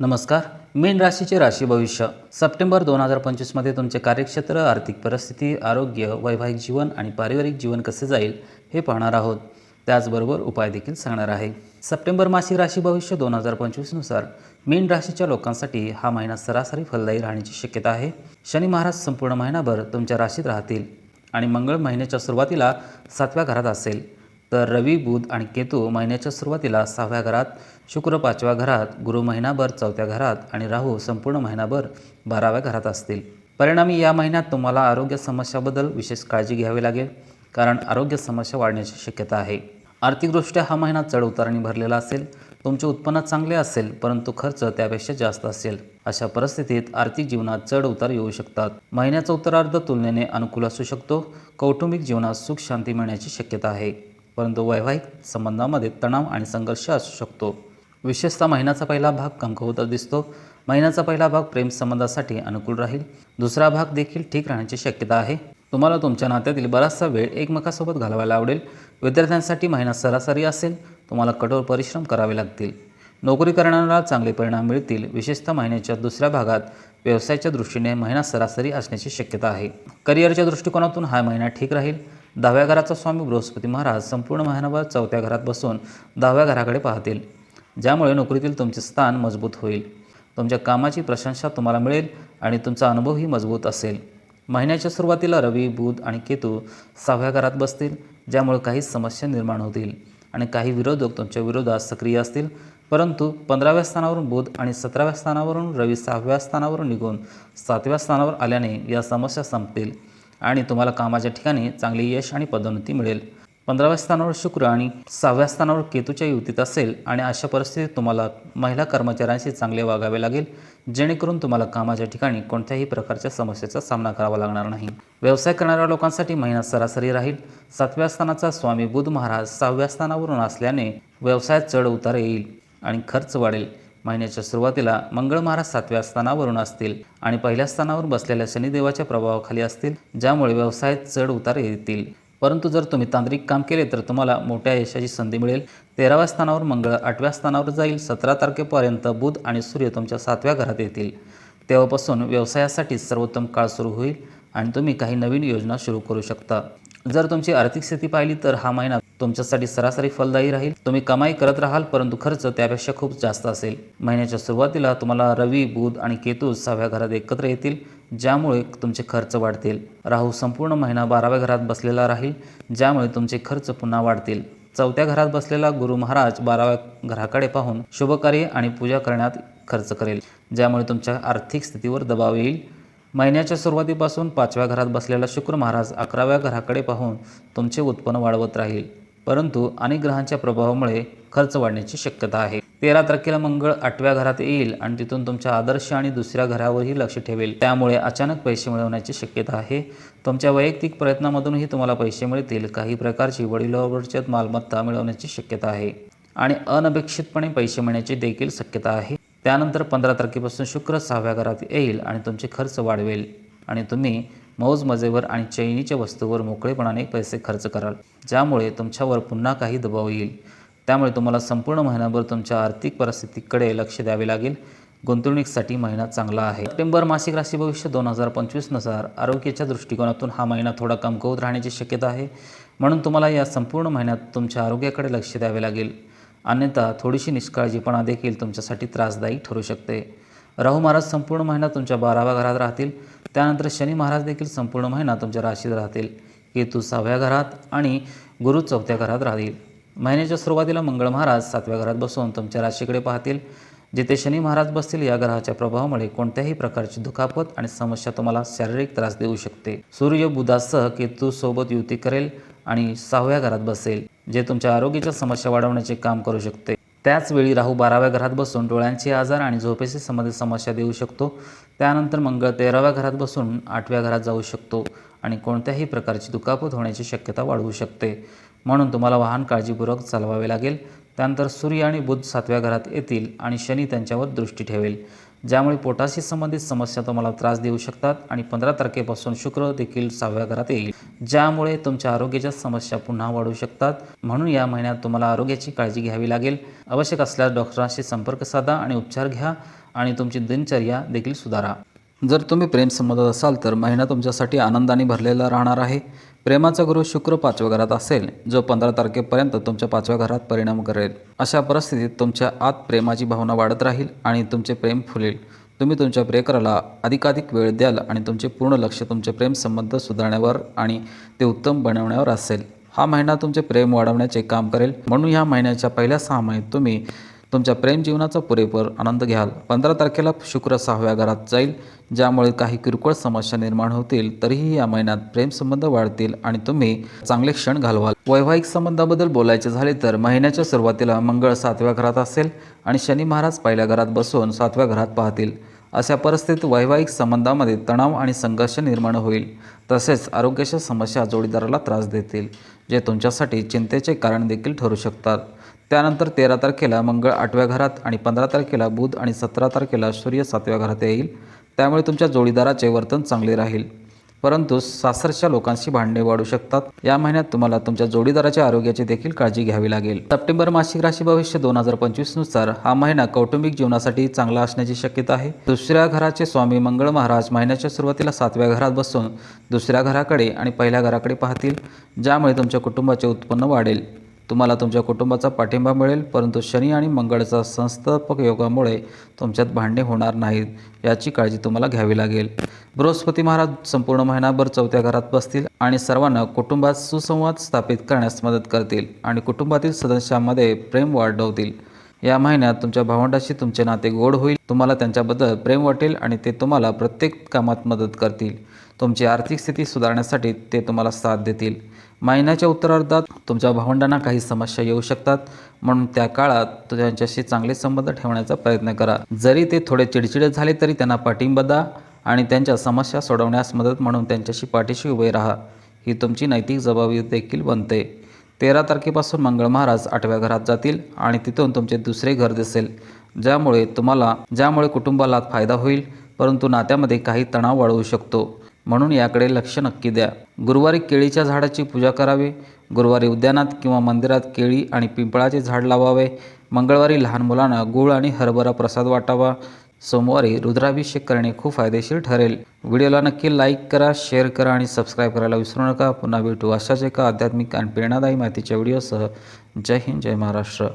नमस्कार. मीन राशीचे राशी भविष्य. सप्टेंबर दोन हजार पंचवीसमध्ये तुमचे कार्यक्षेत्र आर्थिक परिस्थिती आरोग्य वैवाहिक जीवन आणि पारिवारिक जीवन कसे जाईल हे पाहणार आहोत. त्याचबरोबर उपाय देखील सांगणार आहे. सप्टेंबर मासिक राशी भविष्य दोन हजार पंचवीसनुसार मीन राशीच्या लोकांसाठी हा महिना सरासरी फलदायी राहण्याची शक्यता आहे. शनी महाराज संपूर्ण महिनाभर तुमच्या राशीत राहतील आणि मंगळ महिन्याच्या सुरुवातीला सातव्या घरात असेल. तर रवी बुध आणि केतू महिन्याच्या सुरुवातीला सहाव्या घरात शुक्र पाचव्या घरात गुरु महिनाभर चौथ्या घरात आणि राहू संपूर्ण महिनाभर बाराव्या घरात असतील. परिणामी या महिन्यात तुम्हाला आरोग्य समस्याबद्दल विशेष काळजी घ्यावी लागेल कारण आरोग्य समस्या वाढण्याची शक्यता आहे. आर्थिकदृष्ट्या हा महिना चढउताराने भरलेला असेल तुमचे उत्पन्न चांगले असेल परंतु खर्च त्यापेक्षा जास्त असेल. अशा परिस्थितीत आर्थिक जीवनात चढ उतार येऊ शकतात. महिन्याचा उत्तरार्ध तुलनेने अनुकूल असू शकतो. कौटुंबिक जीवनात सुख शांती मिळण्याची शक्यता आहे. परंतु वैवाहिक संबंधामध्ये तणाव आणि संघर्ष असू शकतो. विशेषतः महिन्याचा पहिला भाग कमकुवत दिसतो. महिन्याचा पहिला भाग प्रेम संबंधासाठी अनुकूल राहील. दुसरा भाग देखील ठीक राहण्याची शक्यता आहे. तुम्हाला तुमच्या नात्यातील बराचसा वेळ एकमेकासोबत घालवायला आवडेल. विद्यार्थ्यांसाठी महिना सरासरी असेल. तुम्हाला कठोर परिश्रम करावे लागतील. नोकरी करणाऱ्याला चांगले परिणाम मिळतील. विशेषतः महिन्याच्या दुसऱ्या भागात व्यवसायाच्या दृष्टीने महिना सरासरी असण्याची शक्यता आहे. करिअरच्या दृष्टिकोनातून हा महिना ठीक राहील. दहाव्या घराचा स्वामी बृहस्पती महाराज संपूर्ण महिनाभर चौथ्या घरात बसून दहाव्या घराकडे पाहतील. ज्यामुळे नोकरीतील तुमचे स्थान मजबूत होईल. तुमच्या कामाची प्रशंसा तुम्हाला मिळेल आणि तुमचा अनुभवही मजबूत असेल. महिन्याच्या सुरुवातीला रवी बुध आणि केतू सहाव्या घरात बसतील ज्यामुळे काही समस्या निर्माण होतील आणि काही विरोधक तुमच्या विरोधात सक्रिय असतील. परंतु पंधराव्या स्थानावरून बुध आणि सतराव्या स्थानावरून रवी सहाव्या स्थानावरून निघून सातव्या स्थानावर आल्याने या समस्या संपतील आणि तुम्हाला कामाच्या ठिकाणी चांगले यश आणि पदोन्नती मिळेल. पंधराव्या स्थानावर शुक्र आणि सहाव्या स्थानावर केतूच्या युतीत असेल आणि अशा परिस्थितीत तुम्हाला महिला कर्मचाऱ्यांशी चांगले वागावे लागेल जेणेकरून तुम्हाला कामाच्या ठिकाणी कोणत्याही प्रकारच्या समस्येचा सामना करावा लागणार नाही. व्यवसाय करणाऱ्या लोकांसाठी महिना सरासरी राहील. सातव्या स्थानाचा स्वामी बुध महाराज सहाव्या स्थानावरून असल्याने व्यवसायात चढ उतार येईल आणि खर्च वाढेल. महिन्याच्या सुरुवातीला मंगळ महाराज सातव्या स्थानावरून असतील आणि पहिल्या स्थानावर बसलेल्या शनिदेवाच्या प्रभावाखाली असतील ज्यामुळे व्यवसायात चढ उतार येतील. परंतु जर तुम्ही तांत्रिक काम केले तर तुम्हाला मोठ्या यशाची संधी मिळेल. तेराव्या स्थानावर मंगळ आठव्या स्थानावर जाईल. सतरा तारखेपर्यंत बुध आणि सूर्य तुमच्या सातव्या घरात येतील. तेव्हापासून व्यवसायासाठी सर्वोत्तम काळ सुरू होईल आणि तुम्ही काही नवीन योजना सुरू करू शकता. जर तुमची आर्थिक स्थिती पाहिली तर हा महिना तुमच्यासाठी सरासरी फलदायी राहील. तुम्ही कमाई करत राहाल परंतु खर्च त्यापेक्षा खूप जास्त असेल. महिन्याच्या सुरुवातीला तुम्हाला रवी बुध आणि केतू सहाव्या घरात एकत्र येतील. ज्यामुळे तुमचे खर्च वाढतील. राहू संपूर्ण महिना बाराव्या घरात बसलेला राहील ज्यामुळे तुमचे खर्च पुन्हा वाढतील. चौथ्या घरात बसलेला गुरु महाराज बाराव्या घराकडे पाहून शुभकार्य आणि पूजा करण्यात खर्च करेल ज्यामुळे तुमच्या आर्थिक स्थितीवर दबाव येईल. महिन्याच्या सुरुवातीपासून पाचव्या घरात बसलेला शुक्र महाराज अकराव्या घराकडे पाहून तुमचे उत्पन्न वाढवत राहील. परंतु अनेक ग्रहांच्या प्रभावामुळे खर्च वाढण्याची शक्यता आहे. तेरा तारखेला मंगळ आठव्या घरात येईल आणि तिथून तुमच्या आदर्श आणि दुसऱ्या घरावरही लक्ष ठेवेल. त्यामुळे अचानक पैसे मिळवण्याची शक्यता आहे. तुमच्या वैयक्तिक प्रयत्नामधूनही तुम्हाला पैसे मिळतील. काही प्रकारची वडिलोबरचत मालमत्ता मिळवण्याची शक्यता आहे. आणि अनपेक्षितपणे पैसे मिळण्याची देखील शक्यता आहे. त्यानंतर पंधरा तारखेपासून शुक्र सहाव्या घरात येईल आणि तुमचे खर्च वाढवेल. आणि तुम्ही मौज मजेवर आणि चैनीच्या वस्तूवर मोकळेपणाने पैसे खर्च कराल. ज्यामुळे तुमच्यावर पुन्हा काही दबाव येईल. त्यामुळे तुम्हाला संपूर्ण महिनाभर तुमच्या आर्थिक परिस्थितीकडे लक्ष द्यावे लागेल. गुंतवणुकीसाठी महिना चांगला आहे. सप्टेंबर मासिक राशी भविष्य दोन हजार पंचवीसनुसार आरोग्याच्या दृष्टिकोनातून हा महिना थोडा कमकवत राहण्याची शक्यता आहे. म्हणून तुम्हाला या संपूर्ण महिन्यात तुमच्या आरोग्याकडे लक्ष द्यावे लागेल. अन्यथा थोडीशी निष्काळजीपणा देखील तुमच्यासाठी त्रासदायी ठरू शकते. राहू महाराज संपूर्ण महिना तुमच्या बाराव्या घरात राहतील. त्यानंतर शनी महाराज देखील संपूर्ण महिना तुमच्या राशीत राहतील. केतू सहाव्या घरात आणि गुरु चौथ्या घरात राहतील. महिन्याच्या सुरुवातीला मंगळ महाराज सातव्या घरात बसून तुमच्या राशीकडे पाहतील. जिथे शनी महाराज बसतील या ग्रहाच्या प्रभावामुळे कोणत्याही प्रकारची दुखापत आणि समस्या तुम्हाला शारीरिक त्रास देऊ शकते. सूर्य बुधासह केतू सोबत युती करेल आणि सहाव्या घरात बसेल जे तुमच्या आरोग्याच्या समस्या वाढवण्याचे काम करू शकते. त्याचवेळी राहू बाराव्या घरात बसून डोळ्यांचे आजार आणि झोपेशी संबंधित समस्या देऊ शकतो. त्यानंतर मंगळ तेराव्या घरात बसून आठव्या घरात जाऊ शकतो. आणि कोणत्याही प्रकारची दुखापत होण्याची शक्यता वाढवू शकते. म्हणून तुम्हाला वाहन काळजीपूर्वक चालवावे लागेल. त्यानंतर सूर्य आणि बुध सातव्या घरात येतील आणि शनी त्यांच्यावर दृष्टी ठेवेल. ज्यामुळे पोटाशी संबंधित समस्या तुम्हाला त्रास देऊ शकतात आणि पंधरा तारखेपासून शुक्र देखील सहाव्या घरात येईल. ज्यामुळे तुमच्या आरोग्याच्या समस्या पुन्हा वाढू शकतात. म्हणून या महिन्यात तुम्हाला आरोग्याची काळजी घ्यावी लागेल. आवश्यक असल्यास डॉक्टरांशी संपर्क साधा आणि उपचार घ्या आणि तुमची दिनचर्या देखील सुधारा. जर तुम्ही प्रेमसंबंधात असाल तर महिना तुमच्यासाठी आनंदाने भरलेला राहणार आहे. प्रेमाचा गुरु शुक्र पाचव्या घरात असेल जो पंधरा तारखेपर्यंत तुमच्या पाचव्या घरात परिणाम करेल. अशा परिस्थितीत तुमच्या आत प्रेमाची भावना वाढत राहील आणि तुमचे प्रेम फुलेल. तुम्ही तुमच्या प्रेकराला अधिकाधिक वेळ द्याल आणि तुमचे पूर्ण लक्ष तुमचे प्रेमसंबंध सुधारण्यावर आणि ते उत्तम बनवण्यावर असेल. हा महिना तुमचे प्रेम वाढवण्याचे काम करेल. म्हणून ह्या महिन्याच्या पहिल्या सहा महिन्यात तुम्ही तुमच्या प्रेम जीवनाचा पुरेपूर आनंद घ्याल. पंधरा तारखेला शुक्र सहाव्या घरात जाईल ज्यामुळे काही किरकोळ समस्या निर्माण होतील तरीही या महिन्यात प्रेमसंबंध वाढतील आणि तुम्ही चांगले क्षण घालवाल. वैवाहिक संबंधाबद्दल बोलायचे झाले तर महिन्याच्या सुरुवातीला मंगळ सातव्या घरात असेल आणि शनी महाराज पहिल्या घरात बसून सातव्या घरात पाहतील. अशा परिस्थितीत वैवाहिक संबंधामध्ये तणाव आणि संघर्ष निर्माण होईल. तसेच आरोग्याच्या समस्या जोडीदाराला त्रास देतील जे तुमच्यासाठी चिंतेचे कारण देखील ठरू शकतात. त्यानंतर तेरा तारखेला मंगळ आठव्या घरात आणि पंधरा तारखेला बुध आणि सतरा तारखेला सूर्य सातव्या घरात येईल. त्यामुळे तुमच्या जोडीदाराचे वर्तन चांगले राहील. परंतु सासरच्या लोकांशी भांडणे वाढू शकतात. या महिन्यात तुम्हाला तुमच्या जोडीदाराच्या आरोग्याची देखील काळजी घ्यावी लागेल. सप्टेंबर मासिक राशी भविष्य दोन हजार पंचवीसनुसार हा महिना कौटुंबिक जीवनासाठी चांगला असण्याची शक्यता आहे. दुसऱ्या घराचे स्वामी मंगळ महाराज महिन्याच्या सुरुवातीला सातव्या घरात बसून दुसऱ्या घराकडे आणि पहिल्या घराकडे पाहतील ज्यामुळे तुमच्या कुटुंबाचे उत्पन्न वाढेल. तुम्हाला तुमच्या कुटुंबाचा पाठिंबा मिळेल परंतु शनी आणि मंगळचा संस्थापक योगामुळे तुमच्यात भांडणे होणार नाहीत याची काळजी तुम्हाला घ्यावी लागेल. बृहस्पती महाराज संपूर्ण महिनाभर चौथ्या घरात बसतील आणि सर्वांना कुटुंबात सुसंवाद स्थापित करण्यास मदत करतील आणि कुटुंबातील सदस्यांमध्ये प्रेम वाढवतील. या महिन्यात तुमच्या भावंडाशी तुमचे नाते गोड होईल. तुम्हाला त्यांच्याबद्दल प्रेम वाटेल आणि ते तुम्हाला प्रत्येक कामात मदत करतील. तुमची आर्थिक स्थिती सुधारण्यासाठी ते तुम्हाला साथ देतील. महिन्याच्या उत्तरार्धात तुमच्या भावंडांना काही समस्या येऊ शकतात. म्हणून त्या काळात त्यांच्याशी चांगले संबंध ठेवण्याचा प्रयत्न करा. जरी ते थोडे चिडचिडे झाले तरी त्यांना पाठिंबा द्या आणि त्यांच्या समस्या सोडवण्यास मदत म्हणून त्यांच्याशी पाठीशी उभे राहा. ही तुमची नैतिक जबाबदारी देखील बनते. तेरा तारखेपासून मंगळ महाराज आठव्या घरात जातील आणि तिथून तुमचे दुसरे घर दिसेल. ज्यामुळे तुम्हाला ज्यामुळे कुटुंबाला फायदा होईल परंतु नात्यामध्ये काही तणाव वाढवू शकतो. म्हणून याकडे लक्ष नक्की द्या. गुरुवारी केळीच्या झाडाची पूजा करावी. गुरुवारी उद्यानात किंवा मंदिरात केळी आणि पिंपळाचे झाड लावावे. मंगळवारी लहान मुलांना गूळ आणि हरभरा प्रसाद वाटावा. सोमवारी रुद्राभिषेक करणे खूप फायदेशीर ठरेल. व्हिडिओला नक्की लाईक करा शेअर करा आणि सबस्क्राईब करायला विसरू नका. पुन्हा भेटू अशाच एका आध्यात्मिक आणि प्रेरणादायी माहितीच्या व्हिडिओसह. जय हिंद जय महाराष्ट्र.